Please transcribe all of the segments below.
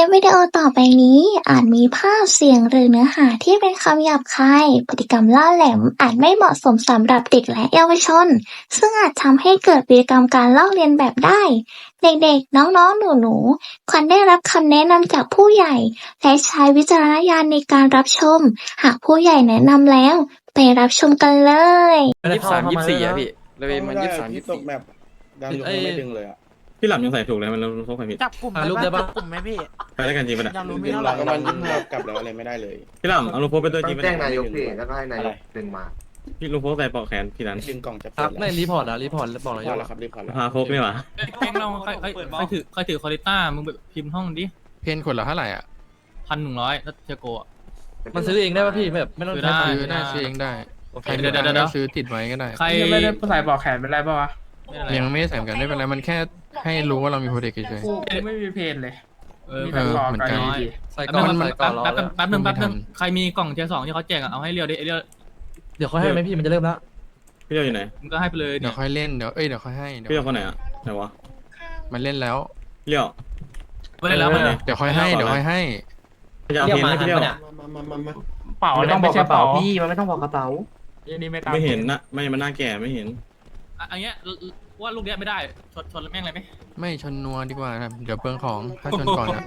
ลิปวิดีโอต่อไปนี้ อาจมีภาพเสียงหรือเนื้อหาที่เป็นคำหยาบคาย พฤติกรรมล่าแหลมอาจไม่เหมาะสมสำหรับเด็กและเยาวชน ซึ่งอาจทำให้เกิดพฤติกรรมการลอกเลียนแบบได้ เด็กๆ น้องๆ หนูๆ ควรได้รับคำแนะนำจากผู้ใหญ่ และใช้วิจารณญาณในการรับชม หากผู้ใหญ่แนะนำแล้ว ไปรับชมกันเลย ยี่สิบสามยี่สิบสี่อะพี่เลยมันยี่สิบสามยี่สิบตสี่กแบบดังอยู่ไม่ดึงเลยอะ พี่หลับยังใส่ถูกเลยมันเราพกไปผิดจับกลุ่มอะรูปได้ปะ จับกลุ่มไหมพี่ ไปได้กันจริงปะเนี่ยยังรู้ไม่ดึงเท่าไหหลัร่งก็มันดึงกลับแล้วอะไรไม่ได้เลยพี่หลับเอาลูกโพกไปตัวจริงต้ปะองแจ้เนี่ยงนายกพี่แล้วก็ให้นายกดึงมา พี่ลูกโพกใส่ปลอกแขนพี่นั้นดึงกล่องจะครัเปิบดไม่แล้วรีพอร์ตนะรีพอร์ตแล้วบอกนายพกอแล้วครับรีบพอแล้วพาโพกนี่หว่าเก่งเราใครใครใครถือใครถือคอริต้ามึงแบบพิมพ์ห้องดิเพนคนละเท่าไหร่อะพันหนึ่งร้อยแล้วเทโกะ มันซื้อเองได้ป่ะพี่แบบไม่ต้องซื้อได้ใช้ซื้อได้ซื้อเองได้โอเคใครเดี๋ไม่ยวได้เดี๋ยวเดี๋ยวก็ซื้อติดไว้ก็ได้ใครไม่ได้ใส่ปลอกแขนเป็นไรป่าวะไม่เป็นไรยังไม่ได้ใส่กันไม่เป็นไรมันแค่ ให้รู้ว่าเรามีโปรเทคเฉยกูไม่มีเพนเลยเออมีแป๊แต่บปลอกเหมือนกับกันไอ้ดีใส่นึก่อนงใส่ก่อนรอแป๊บแล้วแป๊บนึงแป๊บนึงไม่ทันใครมีกล่องเทียร์สองที่เขาแจกอะเอาให้เรียวดิไอ้เรียวเดี๋ยวเขาให้ไหมพี่มันจะเริ่มแล้วพี่เจ้าอยู่ไหน มึงก็ให้ไปเลยๆเดี๋เนี่ยวยค่อยเล่นเดี๋ยวเอ้ยเดี๋ยวค่อยให้เดี๋พี่ยวเจ้าคนไหนอะ ไหนวะมันเล่นแล้วเลี้ยวไม่ได้แล้วมันเดี๋ยวค่อยให้เดี๋ยวค่อยให้พี่จะเอาเพนให้พี่เลี้ยวมามามามาเป่ามันเลยต้องบไม่อกกใช่ระเป๋าเป่าพี่มันไม่ต้องบอกกระเป๋า อันนี้ไม่ตามไม่เห็นนะ ไม่มันหน้าแก่ไม่เห็นอะอันเนี้ย ว่าลูกเนี้ยไม่ได้ ชนชนแม่งเลยไหมไม่ชนนัวดีกว่านะเดี๋ยวเปลืองของถ้าชนก่อนนะ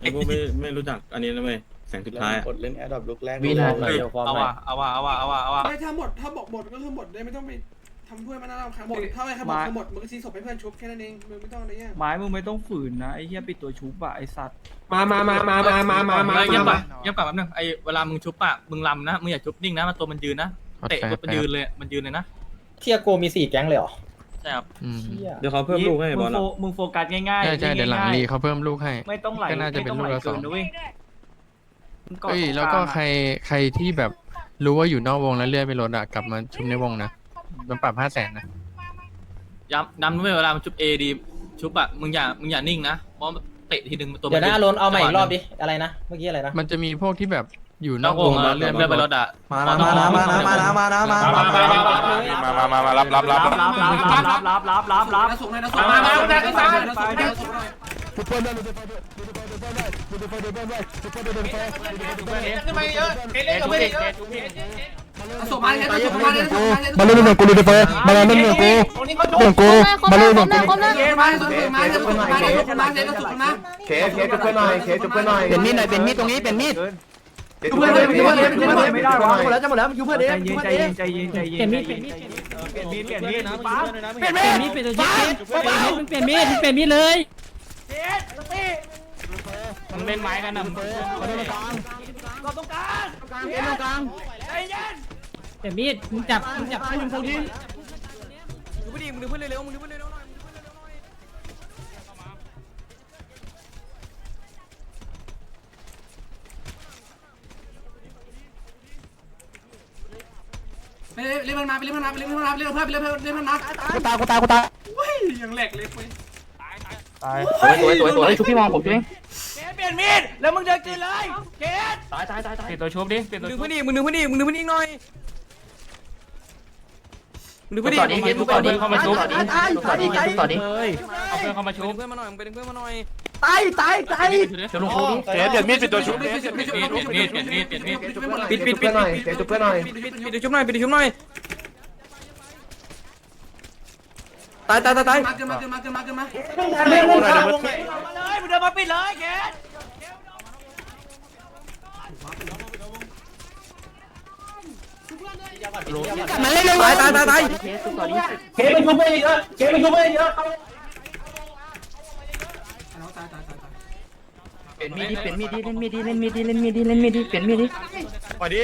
ไอ้พวกไม่ไม่รู้จักอันนี้นะเว้ยแสงสุดแล้วท้ายอะกดเล่นแอดดอปลุกแรกวีนาหน่อยเอาว่ะเอาว่ะเอาว่ะเอาว่ะเอาว่ะไม่ถ้าหมดถ้าบอกหมดก็คือหมดเลยไม่ต้องไปทำถ้วยมาหน้ารำคาญหมดถ้าไม่ใครบอกคือหมดมึงก็ชี้ศพให้เพื่อนชุบแค่นั้นเองมึงไม่ต้องอะไรเงี้ยไม้มึงไม่ต้องฝืนนะไอ้เหี้ยปิดตัวชุบอะไอ้สัตว์มามามามามามามามาเฮ้ยเงียบก่มาอนเงียบก่อนแป๊บนึงไอ้เวลามึงชุบอะมึงลำนะมึงอย่าชุบนิ่งนะมันตัวมันยืนนะขอเตะแป๊บมันแป๊ยืบนเลยมันยืนเลยนะเทียโกมีสี่แก๊งเลยเหรอ ใช่ครับอืมเดี๋ยวเขาเพิ่มลูกให้บอลมึงอะโฟมึงโฟกัสง่ายๆใช่ใช่เดี๋ยวหลังง่ารียเขาเพิ่มลูกให้ๆไม่ต้องไหลก็น่าจะเป็นลูกละสอง ไม่ต้ไหเนนะเว้ยมึงเาะเอ้ยตรงแล้วก็างอะ ใครใครที่แบบรู้ว่าอยู่นอกวงแล้วเลื่อนไปรถอะกลับมาชุมในวงนะมันปรับห้าแสนนะ ย้ำย้ำด้วยเวลามันชุบเอดีชุบอะมึงอย่ามึงอย่านิ่งนะเพราะเตะทีนึงตัวมัเดี๋ยวนะอารมณ์เอาใหม่อีกรอบดิดิ อะไรนะ เมื่อกี้อะไรนะ มันจะมีพวกที่แบบ อยู่นนออกกววงงแล้แล้ววเลื่เลื่ออนนไปไปรรถถอะมานะมานะมานะมานะมานะมานะมามามามารับรับรับรับรับรับรับรับรับรับน้าส่งให้น้าส่งให้น้าส่งให้น้าส่งให้น้าส่งให้น้าส่งให้ส่งมาเลยส่งมาเลยส่งมาเลยมาเล่นหนึ่งกูดูดิเฟอร์มาเล่นหนึ่งกูหนึ่งกูมาเล่นหนึ่งกูมาส่งมาส่งมาส่งมาส่งมาส่งมาเคสเคสจุบเพื่อนหน่อยเคสจุบเพื่อนหน่อยเป็นมีดหน่อยเป็นมีดตรงนี้เป็นมีด ยูเพื่อนเอยูเพื่อนเอยเพื่อนเองไม่ได้หมดแล้วจะหมดแล้วยูเพื่อเองยูเพื่อนเองใจเย็นใจเย็นใจเย็นเปลี่ยนมีดเปลี่ยนมีดเปลี่ยนมีดเปลี่ยนมีดป้าเปลี่ยนมีดเปลี่ยนมีดเปลี่ยนมีดเปลี่ยนมีดเปลี่ยนมีดเลยเจ็ดตีมันเป็นไม้กันนะมันเป็นกลางกอบตรงกลางกลางเป็นตรงกลางใจเย็นเปลี่ยนมีดมึงจับมึงจับมึงจับมึงจับมึงดึงเพื่อนเร็วมึงดึงเพื่อนเร็วหน่อย เล่นมันมาไปเรียกมันมาไปเรียกมันมาเรียกเพื่อนไปเรียกเพื่อนเรียกมันมากูตายกูตายกูตายังแหลกเลยคุยตายสวยสวยสวยสวยชุบพี่มองผมช่วยเปลี่ยนมีดแล้วมึงเดินกินเลยเกดตายตายตายตายเปลี่ยนตัวชุบดิเปลี่ยนตัวดึงชุบพื้นอีกมึงดึงพื้นอีกมึงดึงพื้นอีกหน่อย มึงดึงพื้นอีกต่อดีทุกต่อดีเข้ามาชุบต่อดีต่อดีต่อดีเฮ้ยเอาเพื่อนเข้ามาชุดึบงเพื่อนมาหน่อยมึงไปดึงเพื่อนมาหน่อยตายตายตายจะลงโค้งเกดเปลี่ยนมีดเป็นตัวชุบเปลี่ยนมีดเปลี่ยนมีดเปลี่ยนมีดเปลี่ยนมีดปิดปิดปิดหน่อยเคสจุบเพื่อนหน่อยปิดปิดปิดชุบหน่อยปิดชุบหน่อยตายตายตายตายมาเกินมาเกินมาเกินมาเกินมาเลยมึงเดินมาปิดเลยเก ดมันเล่นเลยตายตายตายตายเคไปชุบไปเยอะเคไปชุบไปเยอะตายตายตายตายเปลี่ยนมีดดิเปลี่ยนมีดดิเล่นมีดดิเล่นมีดดิเล่นมีดดิเล่นมีดดิเปลี่ยนมีดดิปล่อยดิ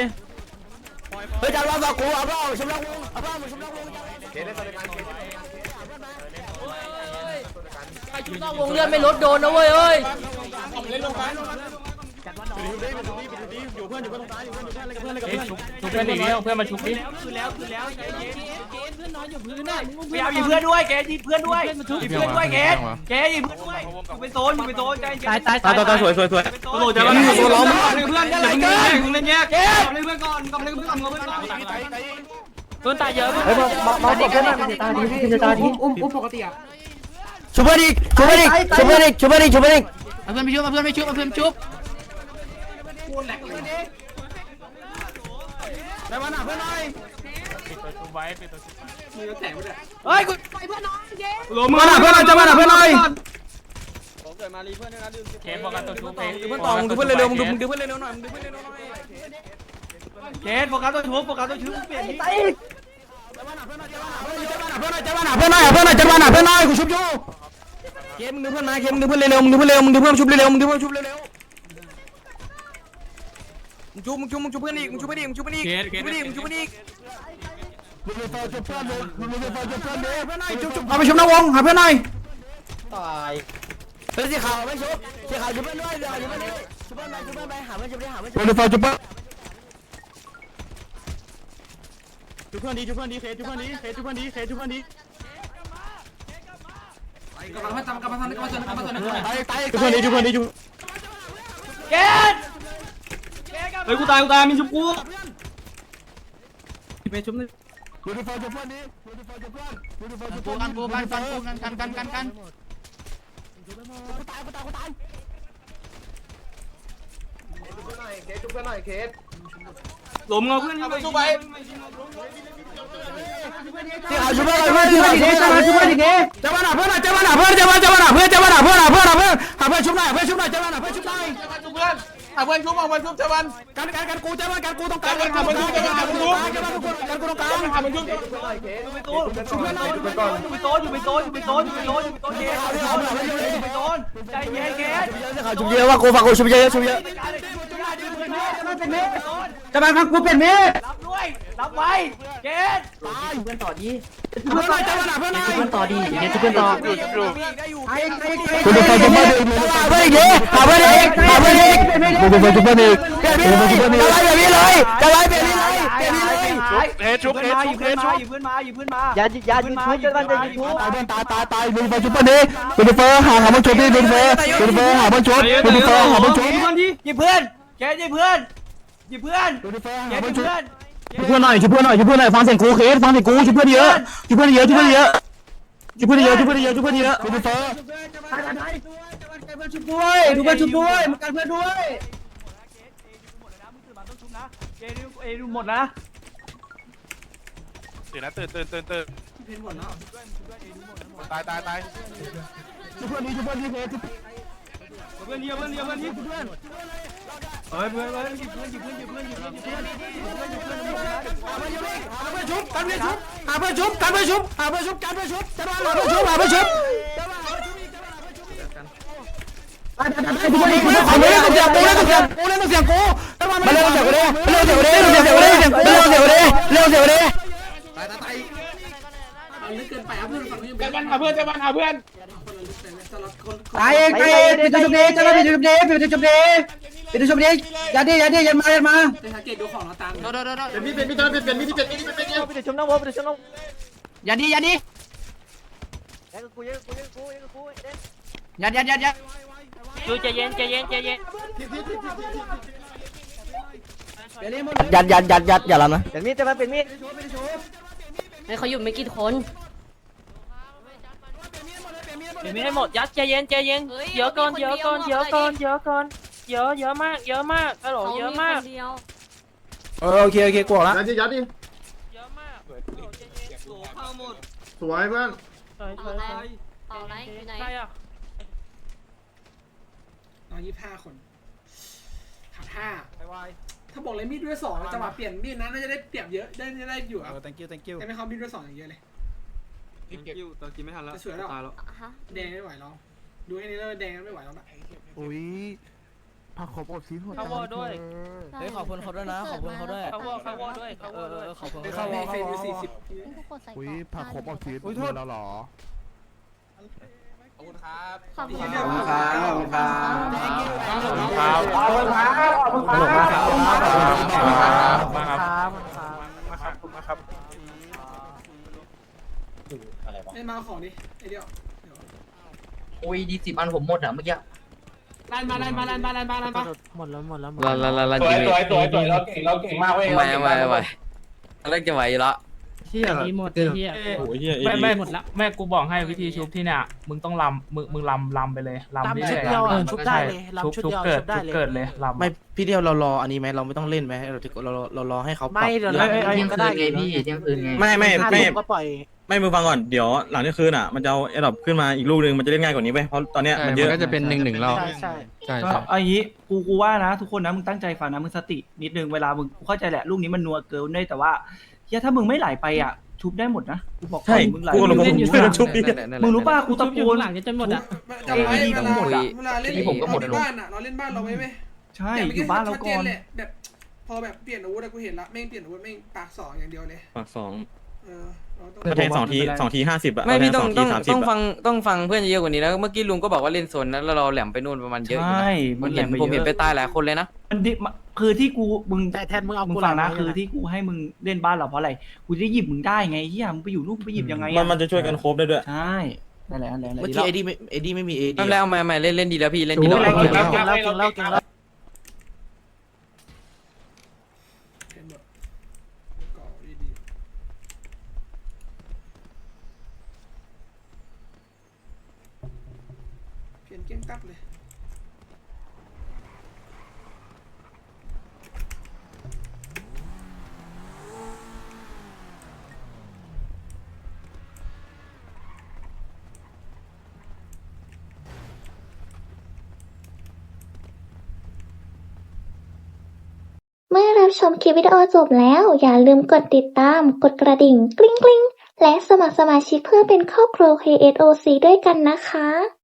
เฮ้ยจับเราต่อกูเอาเปล่าชุบเราวงเอาเปล่าชุบเราวงเคสเล่นตัวเดียวกันเคสวงเลือดไม่ลดโดนนะเว้ยเอ้ยชุบ เพื่อนอีกแล้วเพื่อนมาชุบดิคือแล้วคือแล้วเกดเพื่อนนอนอยู่พื้นน่ะพยายามยิงเพื่อนด้วยเกดยิงเพื่อนด้วยยิงเพื่อนด้วยเกดเกดยิงเพื่อนด้วยอยู่เป็นโซนอยู่เป็นโซนใจเย็นตายตายตายตายสวยสวยสวยโอ้โหจะมาอยู่โซนล้อมเพื่อนจะอะไรกันมึงเล่นแยกเกดเพื่อนก่อนกับเพื่อนก่อนกับเพื่อนก่อนเพื่อนตายเยอะเฮ้ยมามามาบเพื่อนหน่อยมันจะตายดีมันจะตายดีอุ้มอุ้มปกติอะชุบไปดิชุบไปดิชุบไปดิชุบไปดิชุบไปดิเอาเพื่อนไปชุบเพื่อนไปชุบเพื่อนชุบ ตรแหลกเลยได้มาหนาเพื่อนหน่อยมือแตกไปเลยเฮ้ยกูลงมาหน่ะเพื่อนหน่อยจะมาหน่ะเพื่อนหน่อยเคสบอกกันตัวชุบเองเพื่อนต่อมึงดูเพื่อนเร็วๆมึงดูมึงดูเพื่อนเร็วๆหน่อยมึงดูเพื่อนเร็วๆหน่อยเคสโฟกัสตัวชุบโฟกัสตัวชุบเปลี่ยนที่จะมาหนาเพื่อนหน่อยจะมาหนาเพื่อนหน่อยเพื่อนหน่อยจะมาหนาเพื่อนหน่อยกูชุบอยู่เคสมึงดูเพื่อนมาเคสมึงดูเพื่อนเร็วๆมึงดูเพื่อนเร็วมึงดูเพื่อนชุบเร็วๆมึงดูเพื่อนชุบเร็วๆ มึงชุบมึงชุบมึงชุบเพื่อนอีกมึงชุบเพื่อนอีกมึงชุบเพื่อนอีกมึงชุบเพื่อนอีกมึงชุบเพื่อนอีกเอาไปชุบนวงหาเพื่อนหน่อยตายเฮ้ยสีขาวไม่ชุบสีขาวชุบเพื่อนด้วยสีขาวชุบเพื่อนด้วยชุบเพื่อนไปชุบเพื่อนไปหาเพื่อนชุบดิหาเพื่อนชุบโดนไฟจุ๊บปะจุ๊บเพื่อนดีจุ๊บเพื่อนดีเคจุ๊บเพื่อนดีเคจุ๊บเพื่อนดีเคจุ๊บเพื่อนดีกำลังให้ทำกำลังทำกำลังทำกำลังทำตายตายจุ๊บเพื่อนดีจุ๊บเพื่อนดีจุ๊บเกส เฮ้ยกูตายกูตายมีชุบกูไปชุบเลยโดนไฟจุ๊บเพื่อนดิโดนไฟจุ๊บเพื่อนโดนไฟจุ๊บกูเพื่อนกันกูกันกันกูกันกันกันกันกันหลมเงาเพื่อนเข้าไปชุบไปสีขาวชุบเพื่อนเพื่อนสีขาวชุบเพื่อนชุบเพื่อนดิเกจะมาหนาเพื่อนหน่อยจะมาหนาเพื่อนจะมาจะมาหนาเพื่อนจะมาหนาเพื่อนหนาเพื่อนหนาเพื่อนหาเพื่อนชุบหน่อยเพื่อนชุบหน่อยจะมาหนาเพื่อนชุบหน่อยชุบเพื่อน หาเพื่อนชุบเอาเพื่อนชุบเจ้าวันกันกันกันกูจะมากันกูต้องการกันหาเพื่อนชุบกันหาเพื่อนชุบกันกูต้องการหาเพื่อนชุบอยู่ไปโต๊ะอยู่ไปโต๊ะอยู่ไปโต๊ะอยู่ไปโต๊ะอยู่ไปโต๊ะอยู่ไปโต๊ะอยู่ไปโต๊ะเกสอยู่ไปโต๊ะใจเย็นเกสชุบเยอะว่ากูฝากกูชุบเยอะชุบเยอะจะมาครับกูเป็นเมฆรับด้วยรับไว้เกสเพื่อนต่อดีเพื่อนหน่อยจังหวะเพื่อนหน่อยเพื่อนต่อดีเดี๋ยวจะเพื่อนต่อคุณจะไปจุ๊บเพื่อนอีกเพื่อนอีกเยอะหาเพื่อนอีกาเพื่อนอีกคุณจะไปจุ๊บ้านอีกเพื่อนอีกจะไล่แบบนี้เลยจะไล่แบบนี้เลยเฮ้ชุบเฮ้ชุบเฮ้ชุบอยู่เพื่อนมาอยู่เพื่นมาอย่าอย่าชุบเพื่อนจะยิงชุบตายเพื่ตายตายตายคุณจะไปจุ๊บเพื่อนอีกคุณจะเหาหาเพื่อนชุบนี่คุณเฟ้อคุณเฟ้หาเพื่อนชุบคุณเฟ้หาเพื่อนชุบเพื่อนยิบเพื่อนแกหยิบเพื่อนหยิบเพื่อนแกหยิบเพื่อ ชุบเพื่อนหน่อยชุบเพื่อนหน่อยชุบเพื่อนหน่อยฟังเสียงกูเคสฟังเสียงกูชุบเพื่อนเยอะชุบเพื่อนเยอะชุบเพื่อนเยอะชุบเพื่อนเยอะชุบเพื่อนเยอะชุบเพื่อนเยอะโดนไฟด้วยดูเพื่อนชุบด้วยมากันเพื่อนด้วยเกสเอดูหมดนะเพนหมดเนาะตายตายตายชุบเพื่อนดิชุบเพื่อนดิเคสเพื่อนเดียวเพื่อนเดียวเพื่อนที่เพื่อน เฮ้ยเพื่อนเพื่อนหยิบเพื่อนหยิบเพื่อนหยิบเพื่อนหยิบเพื่อนหยิบเพื่อนหยิบเพื่อนหยิบเพื่อนหยิบเพื่อนหยิบเพื่อนหยิบเพื่อนหาเพื่อนชุบกันเพื่อนชุบหาเพื่อนชุบกันเพื่อนชุบหาเพื่อนชุบกันเพื่อนชุบจะมาหาเพื่อนชุบหาเพื่อนชุบกูเล่นกูเล่นกูเล่นกูเล่นกูเล่นกูเล่นกูเล่นเสียงกูมาเล่นเสียงกูดิเล่นเสียงกูดิเล่นเสียงกูดิเล่นเสียงกูดิเล่นเสียงกูดิเล่นเสียงกูดิอันนี้เกินไปอะเพื่อนฝั่งนี้เจ้าวันหาเพื่อนเจ้าวันหาเพื่อนตายเองตายเองปิดชุบดิจะมาปิดชุบดิปิดชุบดิปิ ดชุบดิอย่าดิอย่าดิอย่ามาอย่ามาจะสังเกตดูของเราตามเป็นมีดเป็นมีดเป็นเป็นมีดเป็นมีดเป็นมีดปิดชุบน้องวอปิดชุบน้องอย่าดิอย่าดิยัดยัดยัดยัดดูใจเย็นใจเย็นใจเย็นยัดยัดยัดยัดอย่าละนะเป็นมีดจะมาเป็นมีดเขาอยู่ไม่กี่คนเดี๋ยวไม่ให้หมดยัดใจเย็นใจเย็นเยอะก่อนเยอะก่อนเยอะก่อนเยอะก่อน เยอะเยอะมาก เยอะมากฮัลโหลเยอะมากเออโอเคโอเคกลัวละยัดดิยัดดิเยอะมากสวยเพื่อนใช่ใช่ใช่ต่อไหนอยู่ไหนใช่อะน้องยี่ห้าคนขาดห้าถ้าบอกเลยมีดด้วยสองจังหวะเปลี่ยนมีดนั้นน่าจะได้เปรียบเยอะได้ได้อยู่อะ thank you thank you แต่ไม่เขามีดด้วยสองอย่างเยอะเลย thank you ตอนกินไม่ทันแล้วจะสวยแล้วตายแล้วแดงไม่ไหวแล้วดูแค่นี้แล้วแดงไม่ไหวแล้วนะอุ้ย ผักขมอบชีสหัวเข้าวอด้วย เฮ้ยขอบคุณเขาด้วยนะขอบคุณเขาด้วย เข้าวอเข้าวอด้วยเข้าวอด้วยขอบคุณเข้าวอเฟรมอยู่สี่สิบอุ้ยผักขมอบชีสอุ้ยโทษ แล้วหรอขอบคุณครับขอบคุณครับ ขอบคุณครับขอบคุณครับขอบคุณครับมาครับเล่นมาของดิไอเดียวอุ้ยดีสิบอันผมหมดอะเมื่อกี้ ลันมาลันมาลันมาลันมาลันมาหมดแล้วหมดแล้วหมดลาลาลาลาสวยสวยสวยสวยเราเก่งเราเก่งมากเว้ยไม่ไม่ไม่เลิกจะไหวอยู่แล้ว เฮียมีหมดเฮียโอ้ยเฮียไม่ไม่หมดละแม่กูบอกให้วิธีชุบที่เนี่ยมึงต้องลำมึงมึงลำลำไปเลยลำลำที่ชุดไหนเดียวอะออชุบได้เลยใช่ลำชุดชุบเดียวเกิดชุบได้ชุบเลยเกิดเลยลำไม่พี่เดียวเรารออันนี้ไหมเราไม่ต้องเล่นไหมเราเราเรารอให้เขาปรับไม่เดี๋ยวเราเอ้ยเอ้ยเที่ยงก็ได้ไงพี่เที่ยงคืนไงไม่ไม่ห้าไม่ทุ่มก็ปล่อยไม่มึงฟังก่อนเดี๋ยวหลังเที่ยงคืนอะมันจะเอาแอดดอปขึ้นมาอีกลูกนึงมันจะเล่นง่ายกว่านี้ไปเพราะตอนเนี้ยใช่มันมัเยอะนก็จะเป็นหนึ่งหนึ่งรอบใช่ใช่ใช่ก็ใช่เอาอย่างนี้กูกูว่านะ ทุกคนนะมึงตั้งใจฟังนะมึงสตินิดนึงเวลามึงกูเข้าใจแหละลูกนี้มันนัวเกินได้แต่ว่า เฮียถ้ามึงไม่ไหลไปอะชุบได้หมดนะกูบอกก่ใช่อนมึงไหลกูกับหลวงมึงเล่นอยู่ผมช่วยกันชุบดิ มึงรู้ป่ะกูตะชุบโกอยู่นข้างหลังจนหมดอะจำไว้เอ้ยเวทั้ลางหมดอะเวลาเล่นที่ผมก็หมดเราเล่นบ้านอะเราเล่นบ้านเราไว้ไหมใช่แต่อเมื่กี้ยู่บ้านเราชัดก่อนแหละแบบพอแบบเปลี่ยนอาวุธอะกูเห็นละแม่งเปลี่ยนอาวุธแม่งปากสองอย่างเดียวเลยปากสองเออเราต้องก็แทงสองทีสองทีห้าสิบอะไม่พี่ต้องเาแทต้องสทีสามสิบต้องอะฟังต้องฟังเพื่อนเยอะกว่านี้แล้วเมื่อกี้ลุงก็บอกว่าเล่นโซนนั้นแล้วเราแหลมไปนู่นประมาณเยอะอยู่ใช่นะผมเห็นผมเห็นไปตายหลายคนเลยนะ มันดิมันคือที่กูมึงแต่แทนมึงเอามึงกูฟังนะหลัคือที่กูให้มึงเล่นบ้านเราเพราะอะไรกูจะได้หยิบมึงได้ไงเฮียมึงไปอยู่ลูกไปหยิบยังไงมันอะมันจะช่วยกันโคบได้ด้วย ใช่นั่นแหละนั่นแหละนั่นแหละเมื่อดีกี้ แล้วเอดีไม่เอดีไม่มีเอดีไม่เป็นไรเอาใหม่ใหม่เล่นเล่นดีแล้วพี่เล่นดีเก่แล้วงแล้ว เก่งแล้วเก่งแล้วเก่งแล้ว เปลี่ยนหมดก่อดีๆเปลี่ยนเกมกักเลย เมื่อรับชมคลิปวิดีโอจบแล้ว อย่าลืมกดติดตาม กดกระดิ่ง กริ๊งกริ๊งและสมัครสมาชิกเพื่อเป็นครอบครัว KSOC ด้วยกันนะคะ